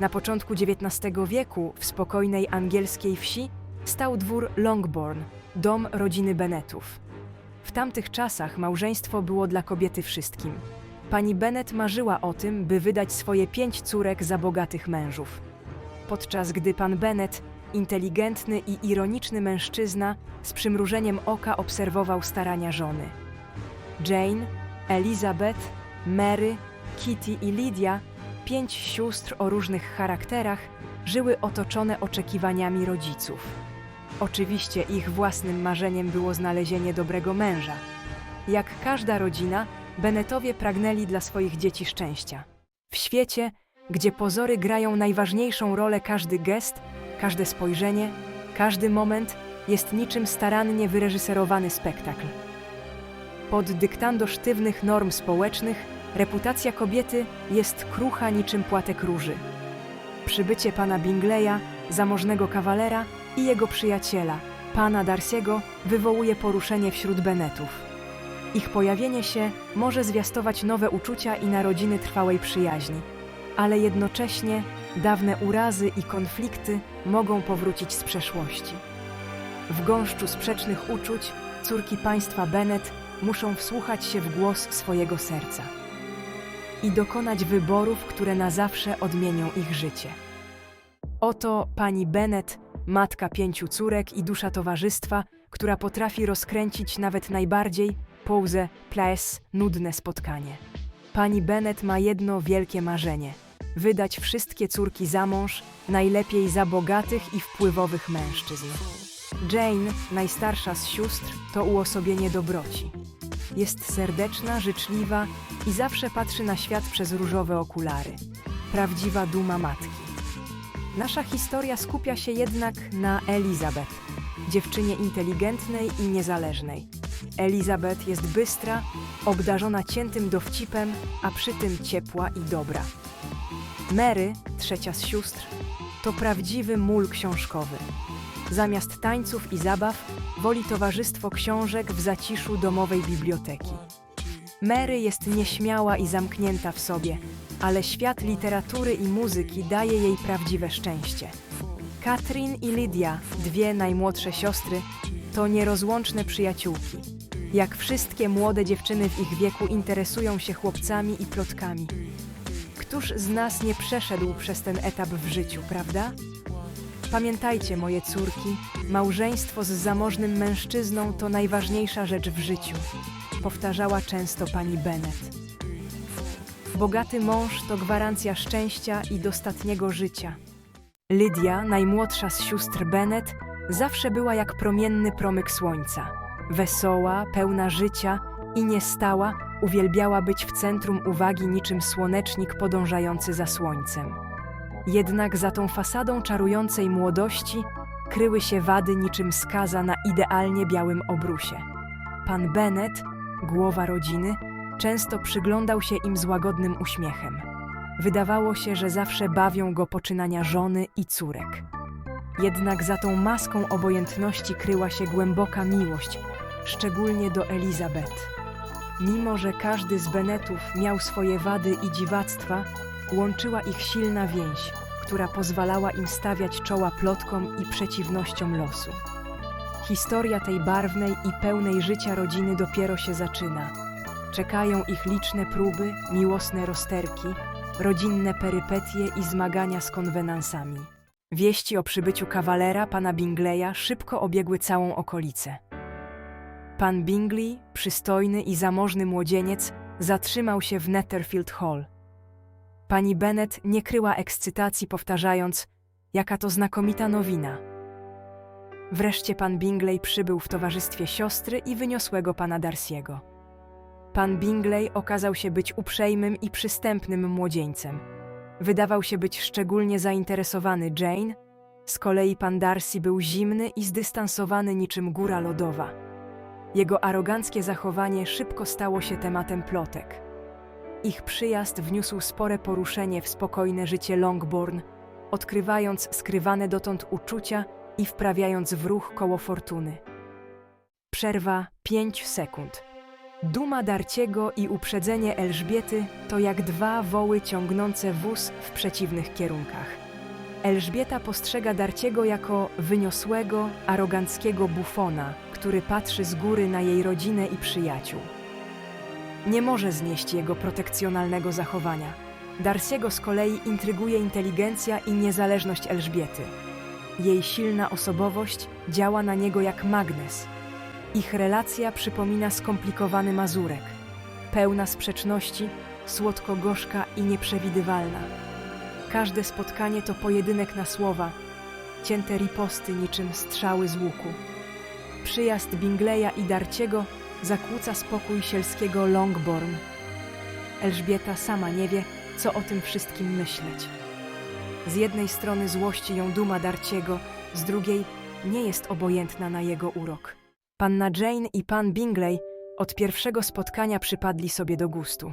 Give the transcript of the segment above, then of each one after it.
Na początku XIX wieku w spokojnej angielskiej wsi stał dwór Longbourn, dom rodziny Bennetów. W tamtych czasach małżeństwo było dla kobiety wszystkim. Pani Bennet marzyła o tym, by wydać swoje pięć córek za bogatych mężów. Podczas gdy pan Bennet, inteligentny i ironiczny mężczyzna, z przymrużeniem oka obserwował starania żony. Jane, Elizabeth, Mary, Kitty i Lydia, pięć sióstr o różnych charakterach, żyły otoczone oczekiwaniami rodziców. Oczywiście ich własnym marzeniem było znalezienie dobrego męża. Jak każda rodzina, Bennetowie pragnęli dla swoich dzieci szczęścia. W świecie, gdzie pozory grają najważniejszą rolę, każdy gest, każde spojrzenie, każdy moment jest niczym starannie wyreżyserowany spektakl. Pod dyktando sztywnych norm społecznych reputacja kobiety jest krucha niczym płatek róży. Przybycie pana Bingleya, zamożnego kawalera i jego przyjaciela, pana Darcy'ego, wywołuje poruszenie wśród Bennetów. Ich pojawienie się może zwiastować nowe uczucia i narodziny trwałej przyjaźni, ale jednocześnie dawne urazy i konflikty mogą powrócić z przeszłości. W gąszczu sprzecznych uczuć córki państwa Bennet muszą wsłuchać się w głos swojego serca i dokonać wyborów, które na zawsze odmienią ich życie. Oto pani Bennet, matka pięciu córek i dusza towarzystwa, która potrafi rozkręcić nawet najbardziej pose, place, nudne spotkanie. Pani Bennet ma jedno wielkie marzenie wydać wszystkie córki za mąż, najlepiej za bogatych i wpływowych mężczyzn. Jane, najstarsza z sióstr, to uosobienie dobroci. Jest serdeczna, życzliwa i zawsze patrzy na świat przez różowe okulary. Prawdziwa duma matki. Nasza historia skupia się jednak na Elizabeth, dziewczynie inteligentnej i niezależnej. Elizabeth jest bystra, obdarzona ciętym dowcipem, a przy tym ciepła i dobra. Mary, trzecia z sióstr, to prawdziwy mól książkowy. Zamiast tańców i zabaw, woli towarzystwo książek w zaciszu domowej biblioteki. Mary jest nieśmiała i zamknięta w sobie, ale świat literatury i muzyki daje jej prawdziwe szczęście. Katrin i Lydia, dwie najmłodsze siostry, to nierozłączne przyjaciółki. Jak wszystkie młode dziewczyny w ich wieku interesują się chłopcami i plotkami. Któż z nas nie przeszedł przez ten etap w życiu, prawda? Pamiętajcie, moje córki, małżeństwo z zamożnym mężczyzną to najważniejsza rzecz w życiu, powtarzała często pani Bennet. Bogaty mąż to gwarancja szczęścia i dostatniego życia. Lydia, najmłodsza z sióstr Bennet, zawsze była jak promienny promyk słońca. Wesoła, pełna życia i niestała, uwielbiała być w centrum uwagi niczym słonecznik podążający za słońcem. Jednak za tą fasadą czarującej młodości kryły się wady niczym skaza na idealnie białym obrusie. Pan Bennet, głowa rodziny, często przyglądał się im z łagodnym uśmiechem. Wydawało się, że zawsze bawią go poczynania żony i córek. Jednak za tą maską obojętności kryła się głęboka miłość, szczególnie do Elizabeth. Mimo, że każdy z Bennetów miał swoje wady i dziwactwa, łączyła ich silna więź, która pozwalała im stawiać czoła plotkom i przeciwnościom losu. Historia tej barwnej i pełnej życia rodziny dopiero się zaczyna. Czekają ich liczne próby, miłosne rozterki, rodzinne perypetie i zmagania z konwenansami. Wieści o przybyciu kawalera, pana Bingleya, szybko obiegły całą okolicę. Pan Bingley, przystojny i zamożny młodzieniec, zatrzymał się w Netherfield Hall. Pani Bennet nie kryła ekscytacji, powtarzając: Jaka to znakomita nowina. Wreszcie pan Bingley przybył w towarzystwie siostry i wyniosłego pana Darcy'ego. Pan Bingley okazał się być uprzejmym i przystępnym młodzieńcem. Wydawał się być szczególnie zainteresowany Jane, z kolei pan Darcy był zimny i zdystansowany niczym góra lodowa. Jego aroganckie zachowanie szybko stało się tematem plotek. Ich przyjazd wniósł spore poruszenie w spokojne życie Longbourn, odkrywając skrywane dotąd uczucia i wprawiając w ruch koło fortuny. Przerwa 5 sekund. Duma Darciego i uprzedzenie Elżbiety to jak dwa woły ciągnące wóz w przeciwnych kierunkach. Elżbieta postrzega Darciego jako wyniosłego, aroganckiego bufona, który patrzy z góry na jej rodzinę i przyjaciół. Nie może znieść jego protekcjonalnego zachowania. Darciego z kolei intryguje inteligencja i niezależność Elżbiety. Jej silna osobowość działa na niego jak magnes. Ich relacja przypomina skomplikowany mazurek, pełna sprzeczności, słodko-gorzka i nieprzewidywalna. Każde spotkanie to pojedynek na słowa, cięte riposty niczym strzały z łuku. Przyjazd Bingleya i Darciego zakłóca spokój sielskiego Longbourn. Elżbieta sama nie wie, co o tym wszystkim myśleć. Z jednej strony złości ją duma Darciego, z drugiej nie jest obojętna na jego urok. Panna Jane i pan Bingley od pierwszego spotkania przypadli sobie do gustu.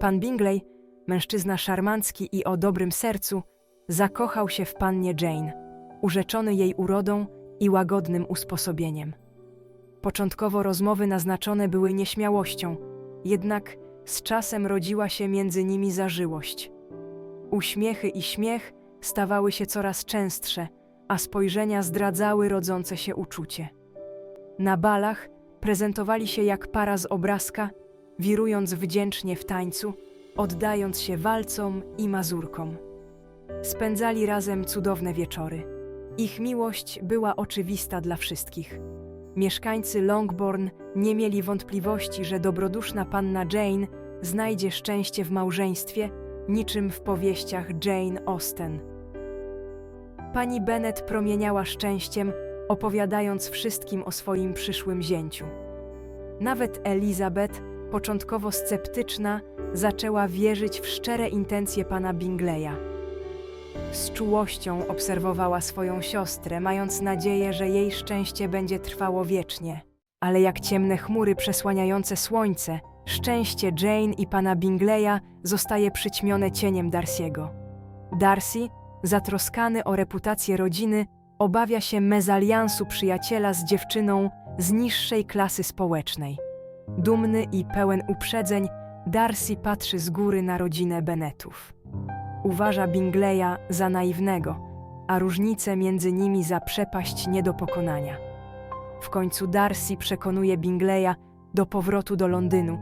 Pan Bingley, mężczyzna szarmancki i o dobrym sercu, zakochał się w pannie Jane, urzeczony jej urodą i łagodnym usposobieniem. Początkowo rozmowy naznaczone były nieśmiałością, jednak z czasem rodziła się między nimi zażyłość. Uśmiechy i śmiech stawały się coraz częstsze, a spojrzenia zdradzały rodzące się uczucie. Na balach prezentowali się jak para z obrazka, wirując wdzięcznie w tańcu, oddając się walcom i mazurkom. Spędzali razem cudowne wieczory. Ich miłość była oczywista dla wszystkich. Mieszkańcy Longbourn nie mieli wątpliwości, że dobroduszna panna Jane znajdzie szczęście w małżeństwie, niczym w powieściach Jane Austen. Pani Bennet promieniała szczęściem, opowiadając wszystkim o swoim przyszłym zięciu. Nawet Elizabeth, początkowo sceptyczna, zaczęła wierzyć w szczere intencje pana Bingleya. Z czułością obserwowała swoją siostrę, mając nadzieję, że jej szczęście będzie trwało wiecznie. Ale jak ciemne chmury przesłaniające słońce, szczęście Jane i pana Bingleya zostaje przyćmione cieniem Darcy'ego. Darcy, zatroskany o reputację rodziny, obawia się mezaliansu przyjaciela z dziewczyną z niższej klasy społecznej. Dumny i pełen uprzedzeń, Darcy patrzy z góry na rodzinę Bennetów. Uważa Bingleya za naiwnego, a różnice między nimi za przepaść nie do pokonania. W końcu Darcy przekonuje Bingleya do powrotu do Londynu,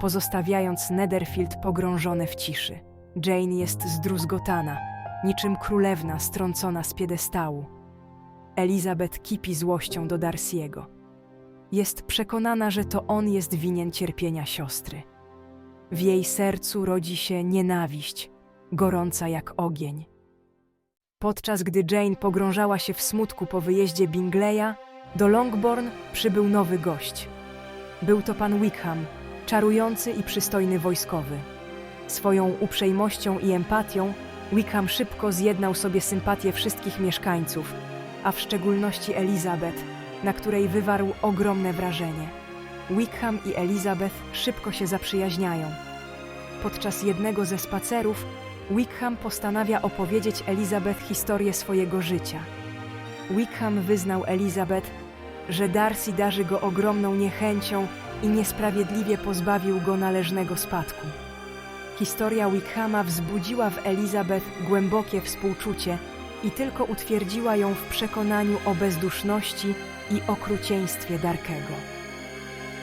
pozostawiając Netherfield pogrążone w ciszy. Jane jest zdruzgotana, niczym królewna strącona z piedestału. Elizabeth kipi złością do Darcy'ego. Jest przekonana, że to on jest winien cierpienia siostry. W jej sercu rodzi się nienawiść, gorąca jak ogień. Podczas gdy Jane pogrążała się w smutku po wyjeździe Bingleya, do Longbourn przybył nowy gość. Był to pan Wickham, czarujący i przystojny wojskowy. Swoją uprzejmością i empatią Wickham szybko zjednał sobie sympatię wszystkich mieszkańców, a w szczególności Elizabeth, na której wywarł ogromne wrażenie. Wickham i Elizabeth szybko się zaprzyjaźniają. Podczas jednego ze spacerów Wickham postanawia opowiedzieć Elizabeth historię swojego życia. Wickham wyznał Elizabeth, że Darcy darzy go ogromną niechęcią i niesprawiedliwie pozbawił go należnego spadku. Historia Wickhama wzbudziła w Elizabeth głębokie współczucie i tylko utwierdziła ją w przekonaniu o bezduszności i okrucieństwie Darkego.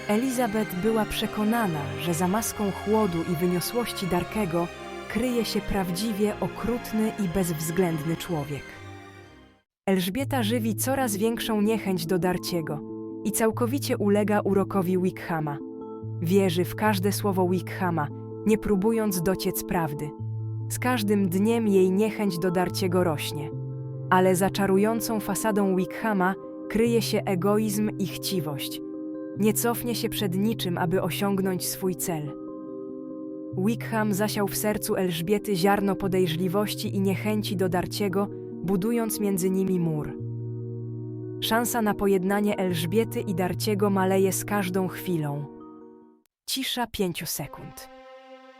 Elizabeth była przekonana, że za maską chłodu i wyniosłości Darkego kryje się prawdziwie okrutny i bezwzględny człowiek. Elżbieta żywi coraz większą niechęć do Darciego i całkowicie ulega urokowi Wickhama. Wierzy w każde słowo Wickhama, nie próbując dociec prawdy. Z każdym dniem jej niechęć do Darciego rośnie. Ale za czarującą fasadą Wickhama kryje się egoizm i chciwość. Nie cofnie się przed niczym, aby osiągnąć swój cel. Wickham zasiał w sercu Elżbiety ziarno podejrzliwości i niechęci do Darciego, budując między nimi mur. Szansa na pojednanie Elżbiety i Darciego maleje z każdą chwilą. Cisza pięciu sekund.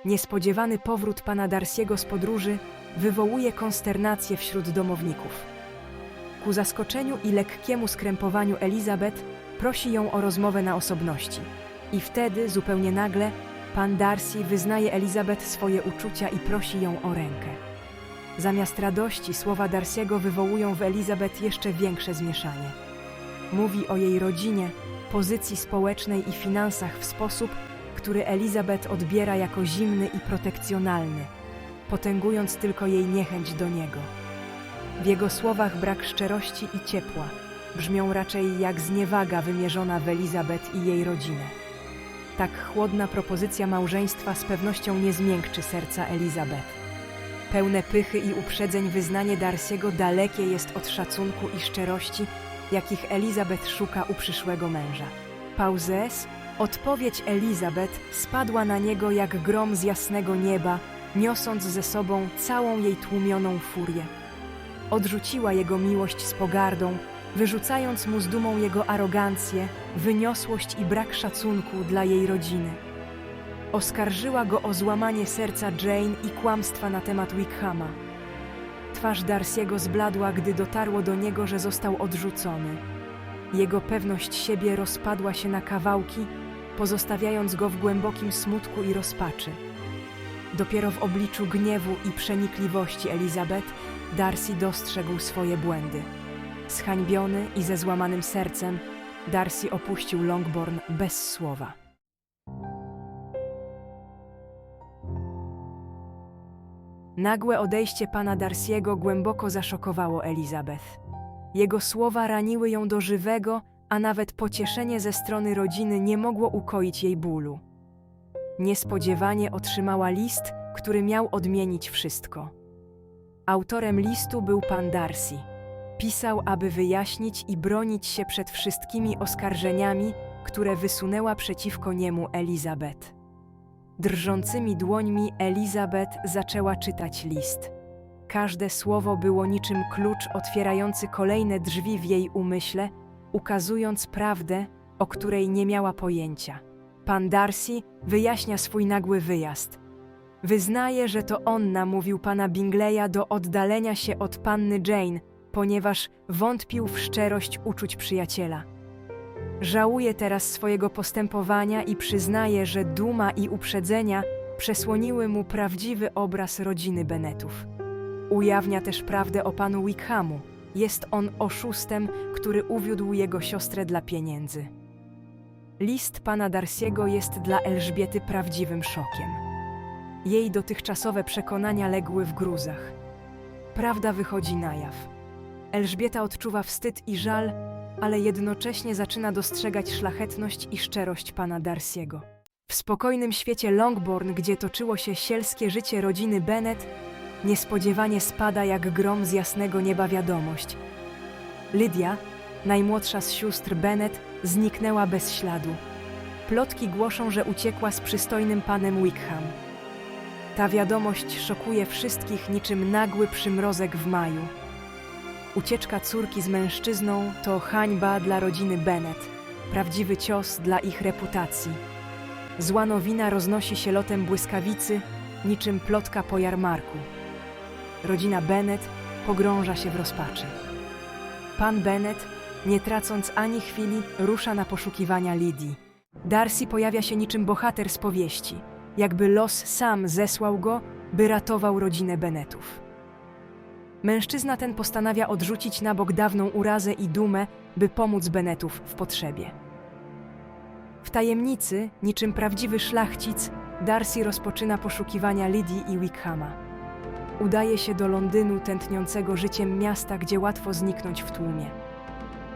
Niespodziewany powrót pana Darciego z podróży wywołuje konsternację wśród domowników. Ku zaskoczeniu i lekkiemu skrępowaniu Elizabeth prosi ją o rozmowę na osobności. I wtedy, zupełnie nagle, pan Darcy wyznaje Elizabeth swoje uczucia i prosi ją o rękę. Zamiast radości słowa Darcy'ego wywołują w Elizabeth jeszcze większe zmieszanie. Mówi o jej rodzinie, pozycji społecznej i finansach w sposób, który Elizabeth odbiera jako zimny i protekcjonalny, potęgując tylko jej niechęć do niego. W jego słowach brak szczerości i ciepła brzmią raczej jak zniewaga wymierzona w Elizabeth i jej rodzinę. Tak chłodna propozycja małżeństwa z pewnością nie zmiękczy serca Elizabeth. Pełne pychy i uprzedzeń wyznanie Darcy'ego dalekie jest od szacunku i szczerości, jakich Elizabeth szuka u przyszłego męża. Pauzes, odpowiedź Elizabeth spadła na niego jak grom z jasnego nieba, niosąc ze sobą całą jej tłumioną furię. Odrzuciła jego miłość z pogardą, wyrzucając mu z dumą jego arogancję, wyniosłość i brak szacunku dla jej rodziny. Oskarżyła go o złamanie serca Jane i kłamstwa na temat Wickhama. Twarz Darcy'ego zbladła, gdy dotarło do niego, że został odrzucony. Jego pewność siebie rozpadła się na kawałki, pozostawiając go w głębokim smutku i rozpaczy. Dopiero w obliczu gniewu i przenikliwości Elizabeth Darcy dostrzegł swoje błędy. Zhańbiony i ze złamanym sercem, Darcy opuścił Longbourn bez słowa. Nagłe odejście pana Darcy'ego głęboko zaszokowało Elizabeth. Jego słowa raniły ją do żywego, a nawet pocieszenie ze strony rodziny nie mogło ukoić jej bólu. Niespodziewanie otrzymała list, który miał odmienić wszystko. Autorem listu był pan Darcy. Pisał, aby wyjaśnić i bronić się przed wszystkimi oskarżeniami, które wysunęła przeciwko niemu Elizabeth. Drżącymi dłońmi Elizabeth zaczęła czytać list. Każde słowo było niczym klucz otwierający kolejne drzwi w jej umyśle, ukazując prawdę, o której nie miała pojęcia. Pan Darcy wyjaśnia swój nagły wyjazd. Wyznaje, że to on namówił pana Bingleya do oddalenia się od panny Jane, ponieważ wątpił w szczerość uczuć przyjaciela. Żałuje teraz swojego postępowania i przyznaje, że duma i uprzedzenia przesłoniły mu prawdziwy obraz rodziny Bennetów. Ujawnia też prawdę o panu Wickhamu. Jest on oszustem, który uwiódł jego siostrę dla pieniędzy. List pana Darcy'ego jest dla Elżbiety prawdziwym szokiem. Jej dotychczasowe przekonania legły w gruzach. Prawda wychodzi na jaw. Elżbieta odczuwa wstyd i żal, ale jednocześnie zaczyna dostrzegać szlachetność i szczerość pana Darcy'ego. W spokojnym świecie Longbourn, gdzie toczyło się sielskie życie rodziny Bennet, niespodziewanie spada jak grom z jasnego nieba wiadomość. Lydia, najmłodsza z sióstr Bennet, zniknęła bez śladu. Plotki głoszą, że uciekła z przystojnym panem Wickham. Ta wiadomość szokuje wszystkich niczym nagły przymrozek w maju. Ucieczka córki z mężczyzną to hańba dla rodziny Bennet, prawdziwy cios dla ich reputacji. Zła nowina roznosi się lotem błyskawicy, niczym plotka po jarmarku. Rodzina Bennet pogrąża się w rozpaczy. Pan Bennet, nie tracąc ani chwili, rusza na poszukiwania Lidii. Darcy pojawia się niczym bohater z powieści, jakby los sam zesłał go, by ratował rodzinę Bennetów. Mężczyzna ten postanawia odrzucić na bok dawną urazę i dumę, by pomóc Bennetów w potrzebie. W tajemnicy, niczym prawdziwy szlachcic, Darcy rozpoczyna poszukiwania Lidii i Wickhama. Udaje się do Londynu tętniącego życiem miasta, gdzie łatwo zniknąć w tłumie.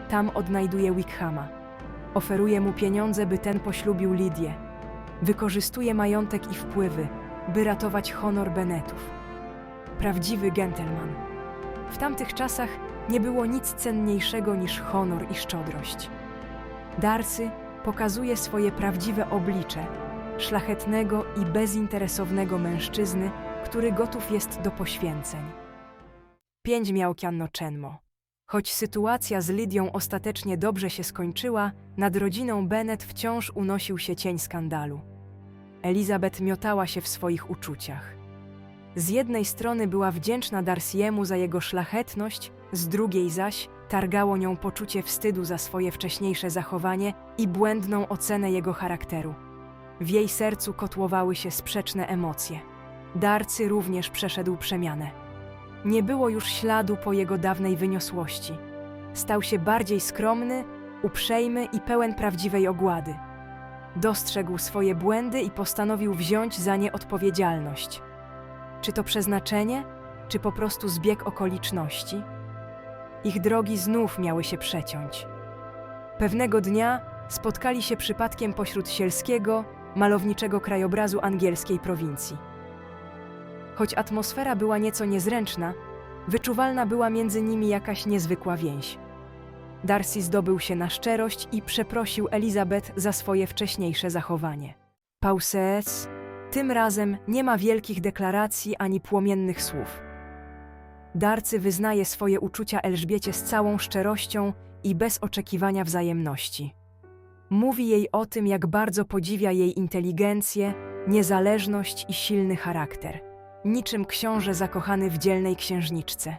Tam odnajduje Wickhama. Oferuje mu pieniądze, by ten poślubił Lidię. Wykorzystuje majątek i wpływy, by ratować honor Bennetów. Prawdziwy gentleman. W tamtych czasach nie było nic cenniejszego niż honor i szczodrość. Darcy pokazuje swoje prawdziwe oblicze szlachetnego i bezinteresownego mężczyzny, który gotów jest do poświęceń. Pięć miał Kianno Chenmo. Choć sytuacja z Lidią ostatecznie dobrze się skończyła, nad rodziną Bennet wciąż unosił się cień skandalu. Elizabeth miotała się w swoich uczuciach. Z jednej strony była wdzięczna Darcy'emu za jego szlachetność, z drugiej zaś targało nią poczucie wstydu za swoje wcześniejsze zachowanie i błędną ocenę jego charakteru. W jej sercu kotłowały się sprzeczne emocje. Darcy również przeszedł przemianę. Nie było już śladu po jego dawnej wyniosłości. Stał się bardziej skromny, uprzejmy i pełen prawdziwej ogłady. Dostrzegł swoje błędy i postanowił wziąć za nie odpowiedzialność. Czy to przeznaczenie, czy po prostu zbieg okoliczności? Ich drogi znów miały się przeciąć. Pewnego dnia spotkali się przypadkiem pośród sielskiego, malowniczego krajobrazu angielskiej prowincji. Choć atmosfera była nieco niezręczna, wyczuwalna była między nimi jakaś niezwykła więź. Darcy zdobył się na szczerość i przeprosił Elizabeth za swoje wcześniejsze zachowanie. Pauses, tym razem nie ma wielkich deklaracji ani płomiennych słów. Darcy wyznaje swoje uczucia Elżbiecie z całą szczerością i bez oczekiwania wzajemności. Mówi jej o tym, jak bardzo podziwia jej inteligencję, niezależność i silny charakter. Niczym książę zakochany w dzielnej księżniczce.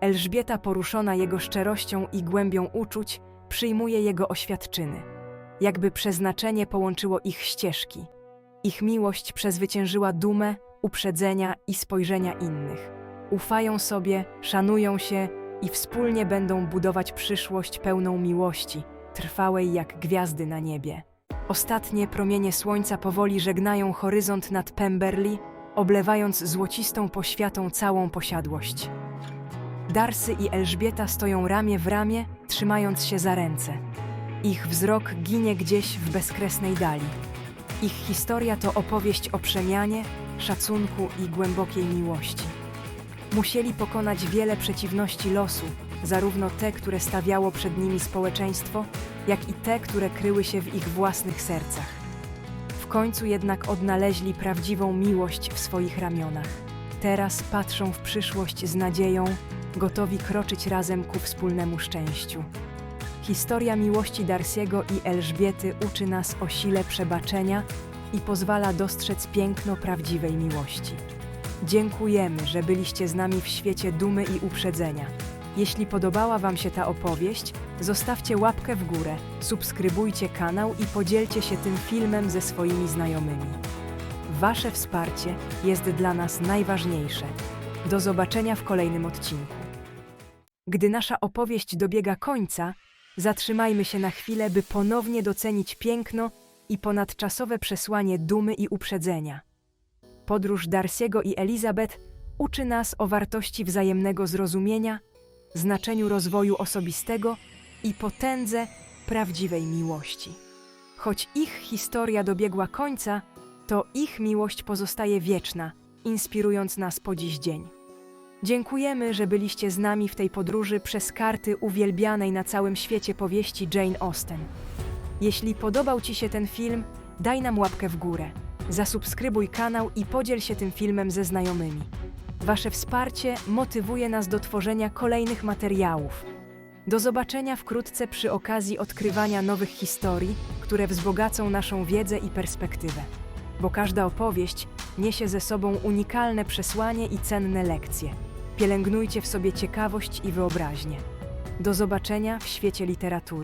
Elżbieta, poruszona jego szczerością i głębią uczuć, przyjmuje jego oświadczyny. Jakby przeznaczenie połączyło ich ścieżki. Ich miłość przezwyciężyła dumę, uprzedzenia i spojrzenia innych. Ufają sobie, szanują się i wspólnie będą budować przyszłość pełną miłości, trwałej jak gwiazdy na niebie. Ostatnie promienie słońca powoli żegnają horyzont nad Pemberley, oblewając złocistą poświatą całą posiadłość. Darcy i Elżbieta stoją ramię w ramię, trzymając się za ręce. Ich wzrok ginie gdzieś w bezkresnej dali. Ich historia to opowieść o przemianie, szacunku i głębokiej miłości. Musieli pokonać wiele przeciwności losu, zarówno te, które stawiało przed nimi społeczeństwo, jak i te, które kryły się w ich własnych sercach. W końcu jednak odnaleźli prawdziwą miłość w swoich ramionach. Teraz patrzą w przyszłość z nadzieją, gotowi kroczyć razem ku wspólnemu szczęściu. Historia miłości Darsiego i Elżbiety uczy nas o sile przebaczenia i pozwala dostrzec piękno prawdziwej miłości. Dziękujemy, że byliście z nami w świecie dumy i uprzedzenia. Jeśli podobała Wam się ta opowieść, zostawcie łapkę w górę, subskrybujcie kanał i podzielcie się tym filmem ze swoimi znajomymi. Wasze wsparcie jest dla nas najważniejsze. Do zobaczenia w kolejnym odcinku. Gdy nasza opowieść dobiega końca, zatrzymajmy się na chwilę, by ponownie docenić piękno i ponadczasowe przesłanie dumy i uprzedzenia. Podróż Darsiego i Elizabeth uczy nas o wartości wzajemnego zrozumienia, znaczeniu rozwoju osobistego i potędze prawdziwej miłości. Choć ich historia dobiegła końca, to ich miłość pozostaje wieczna, inspirując nas po dziś dzień. Dziękujemy, że byliście z nami w tej podróży przez karty uwielbianej na całym świecie powieści Jane Austen. Jeśli podobał Ci się ten film, daj nam łapkę w górę, zasubskrybuj kanał i podziel się tym filmem ze znajomymi. Wasze wsparcie motywuje nas do tworzenia kolejnych materiałów. Do zobaczenia wkrótce przy okazji odkrywania nowych historii, które wzbogacą naszą wiedzę i perspektywę. Bo każda opowieść niesie ze sobą unikalne przesłanie i cenne lekcje. Pielęgnujcie w sobie ciekawość i wyobraźnię. Do zobaczenia w świecie literatury.